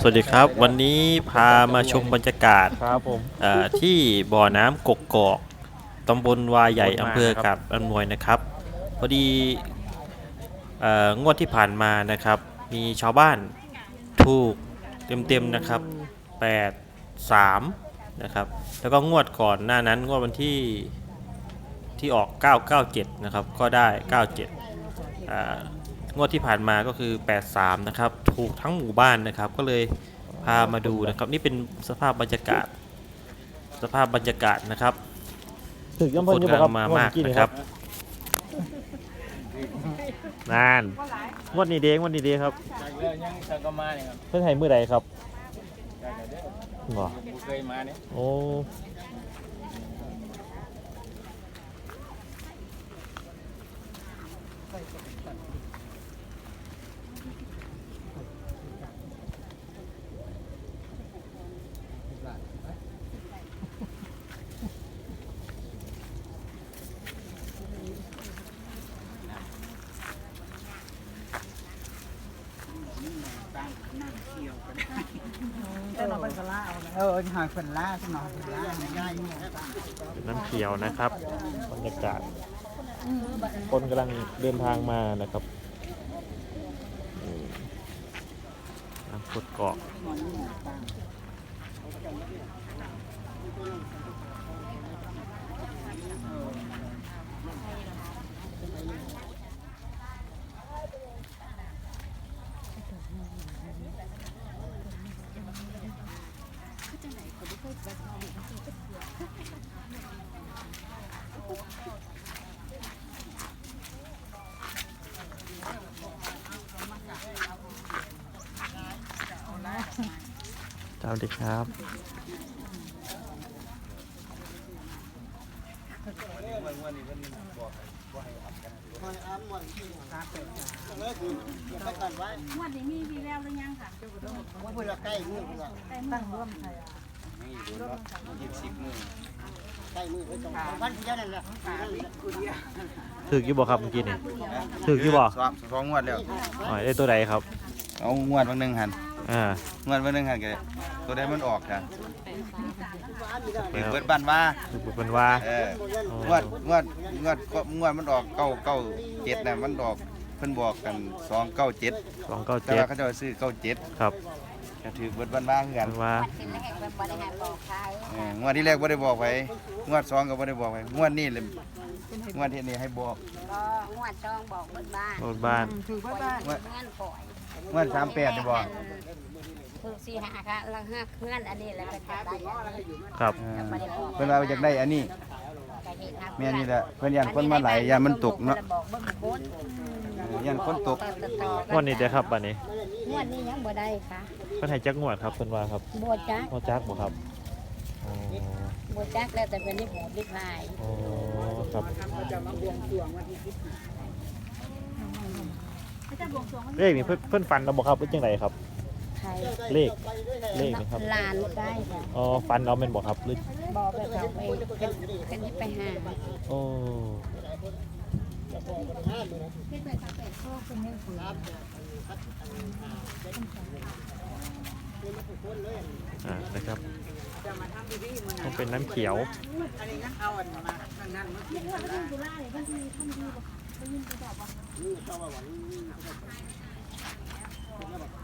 สวัสดีครับวันนี้พามาชมบรรยากาศครับผมเอ่อที่บ่อน้ำกกกอกตำบลวาใหญ่ขอบคุณมากอำเภอกับอำนวยนะครับ พอดีเอ่องวดที่ผ่านมานะครับ มีชาวบ้านถูกเต็มๆนะครับ 8 3นะครับแล้วก็งวดก่อนหน้านั้นงวดวันที่ที่ออก 997 นะครับ ก็ได้ 97อ่า งวดที่ผ่านมาก็คือ 83 นะครับ ถูกทั้งหมู่บ้านนะครับ ก็เลยพามาดูนะครับ นี่เป็นสภาพบรรยากาศ สภาพบรรยากาศนะครับถึกย่ำเพิ่นอยู่บ่ครับคนกำลังมามากงวดนะครับนานงวดนี้เด้งวดนี้เด้ครับจากเรื่องยังสังกมาเนี่ยครับเพิ่นให้มื้อ ใดครับจากเด้อบ่ผมเคยมาเอ้เออหอยฝนล่าสมองฝนล่าง่ายเป็นน้ำเขียวนะครับบรรยากาศคนกำลังเดินทางมานะครับน้ำกดเกาะ วัสดีครับวดนี้มีวีแววหรือยังค่ะว่าเวลาใกล้มือเวลาตั้งร่วมไทยยี่สิบมือใกล้มือไว้ตรงวันที่นั่นแหละถึกอยู่บ่ครับเมื่อกี้นี่ถึกอยู่บ่สองสองงวดแล้วอ๋อได้ตัวใดครับ เอางวดบางหนึ่งหันอ่างวดบางหนึ่งหันกัน ตัวใดมันออกกันแล้เปิวดบ้านว่าเป็นว่าเอองวดงวดงวดงวดมันออกเก้าเก้าเจ็ดนะมันออกเพิ่นบอกกันสองเก้าเจ็ดสองเก้าแต่เจ็ดว่าเขาจะซื้อเก้าเจ็ดครับก็ถือเบิดบ้านว่าคือกันเป็นว่าเอองวดที่แรกบ่ได้บอกไปงวดสองก็บ่ได้บอกไปงวดนี้เลยงวดที่นี่ให้บอกก็งวดจองบอกเบิดบ้านรถบ้าน ถือว่าบ้านงวดเงื่อนปล่อยงวดสามแปดได้บอก ถือสี่หาค่ะลังห้าเงื่อนอันนี้แล้วก็จะได้ครับเออเพิ่นว่าอยากได้อันนี้ก็เห็นครับแม่นี่แหละเพิ่นยันคนมาหลายยันมันตกเนาะบอกเบิ่งบนเออยันคนตกต่อๆงวดนี้เด้อครับบัดนี้งวดนี้ยังบ่ได้ค่ะเพิ่นให้จักงวดครับเพิ่นว่าครับบัวจักงวดจักบ่ครับอ๋อบัวจักแล้วแต่เป็นนิพนธ์นิพายอ๋อครับเลขนี่เพิ่นเพิ่นฟันเราบ่ครับหรือจังไดครับ ใครเลขเลขนี่ครับลานได้ค่ะอ๋อฟันเราเป็นบ่ครับหรือบอกแบบเราไปกันกันที่ไปหาโอ้อ่านะครับต้องเป็นน้ำเขียวอั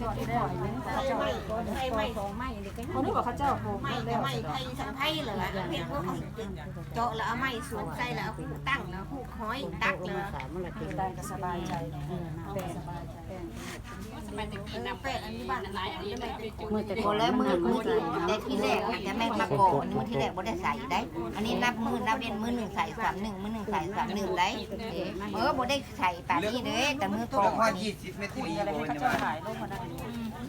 ทางนั้นเมื่อกี้เขาได้บอกเขาเจ้าโไม่ก็ไม่ไทยสังไทยเหรอเพียงพวกเอาเจาะแล้วเอาไม้สูงใส่แล้วเอาหูตั้งแล้วหูคอยตักแล้วได้ก็สบายใจแปลงแปะอันนี้บ้านไหนอันนี้ไม่ไปจุดมือแต่คคนนแล้แล้ววมืมืออมืมืออแต่ทีแรกอาจจะแม่มาก่อนมือที่แรกบ่ได้ใส่ได้ อันนี้นับมือนับเรียนมือหนึ่งใส่สามหนึ่งมือหนึ่งใส่สามหนึ่งได้เออบ่ได้ใส่ปานนี้เด้แต่มือก่อนว่ายี่สิบเมตรที่ดีบ่เนี่ยว่า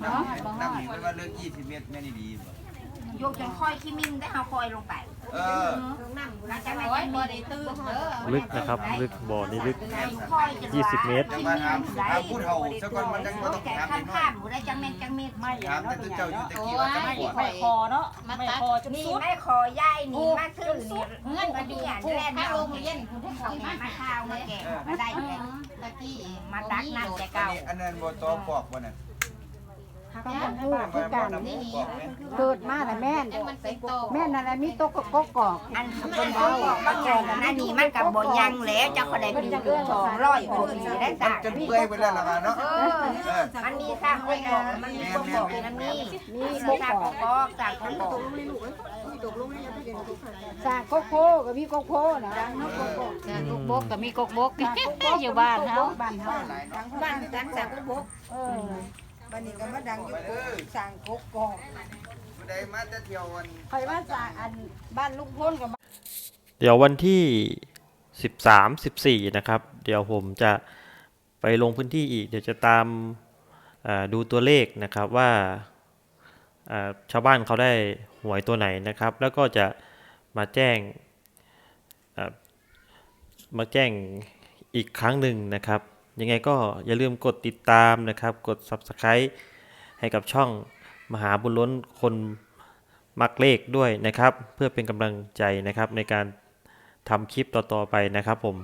เนาะนับนี่ว่าเลิกยี่สิบเมตรแม่นี่ดีบ่โยกจนค่อยขี้มินได้เอาคอยลงไปเออแล้วจะไม่จะมีได้ตื้นเด้อลึกนะครับ ลึกบ่อนี่ลึก ค่อยจน20 เมตรจะมาถามถามผู้เฒ่าซะก่อนมันจังบ่ต้องแก่ถามข้ามเด็กน้อข้ายมบ่ได้จังเม็ดจังเม็ดไม่ถามแต่เจ้าอยู่ตะกี้ว่าจะไม่บวชไม่คอเนาะไม่คอจนนี่สุด แม่ขอย่ายนี่มาซื้อนี่เงินมาดูอะผู้แล่นข้าเอาโรงเรียนผู้ที่เขามามาข้าวมาแก่มาได้เลยตะกี้มาตักน้ำแต่อันเก่า นี้อันนั้นบ่ตอปอกบ่น่ะก็มันพูดคือกันบ่ปอกไหมเกิดมาแต่แม่นมันเป็นโตแม่นอะไรมีตกกกกอกอันคนเขาบอกว่าไงนะนี่มันกับบ่ยังแล้วเจ้าก็ได้ปีเกือบสองร้อยคนได้มันสามจนเปื่อยไปแล้วล่ะว่าเนาะเออเออมันมีข้างไว้ก่อนมันมีบ่บอกนั่นนี่มีบ่ข้างก็บอกข้างก็บอกสากโคก็มีโกโก้นะนกโกโก้ลูกบกก็มีกกบกอยู่บ้านเฮาบ้านเฮาบ้านกันจากบกเออ บ้านนี้ก็มาดังอยู่เออสั่งกกกอกผู้ใดมาแต่เที่ยววันคอยว่าสากอันบ้านลุงพลกับเดี๋ยววันที่ 13 14 นะครับ เดี๋ยวผมจะไปลงพื้นที่อีก เดี๋ยวจะตามอ่าดูตัวเลขนะครับว่าอ่าชาวบ้านเขาได้หวยตัวไหนนะครับ แล้วก็จะมาแจ้งอ่ามาแจ้งอีกครั้งหนึ่งนะครับ ยังไงก็อย่าลืมกดติดตามนะครับ กด Subscribe ให้กับช่องมหาบุญล้นคนมักเลขด้วยนะครับ เพื่อเป็นกำลังใจนะครับในการทำคลิปต่อๆไปนะครับผม